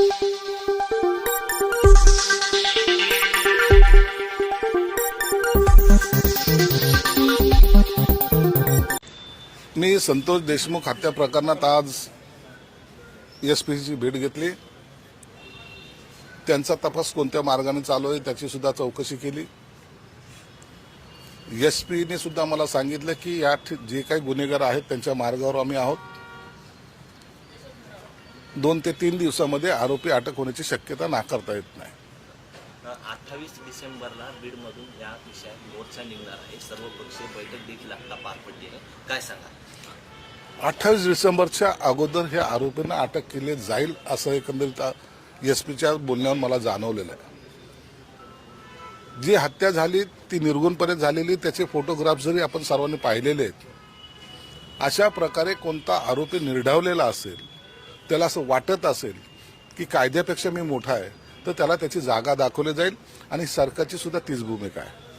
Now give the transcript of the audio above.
मी संतोष देशमुख हत्या प्रकरणात आज एस पीची भेट घेतली. त्यांचा तपास कोणत्या मार्गाने चालू आहे त्याची सुद्धा चौकशी केली. एस पीने सुद्धा मला सांगितलं की या जे काही गुन्हेगार आहेत त्यांच्या मार्गावर आम्ही आहोत. दोन ते तीन दिवसामध्ये आरोपी अटक होण्याची शक्यता नाकारता येत नाही. अठ्ठावीस डिसेंबरला बीडमधून या विषयात मोर्चा निघणार आहे. सर्वपक्षीय बैठक देखील आता पार पडली आहे. काय सांगा अठ्ठावीस डिसेंबरच्या अगोदर हे आरोपींना अटक केली जाईल असं एकंदरीत एस पीच्या बोलण्यावर मला जाणवलेलं आहे. जी हत्या झाली ती निर्गुणपणे झालेली त्याचे फोटोग्राफ जरी आपण सर्वांनी पाहिलेले आहेत अशा प्रकारे कोणता आरोपी निर्ढावलेला असेल त्याला असं वाटत असेल की कायद्यापेक्षा मी मोठा आहे तर त्याला त्याची जागा दाखवली जाईल आणि सरकारची सुद्धा तीच भूमिका आहे.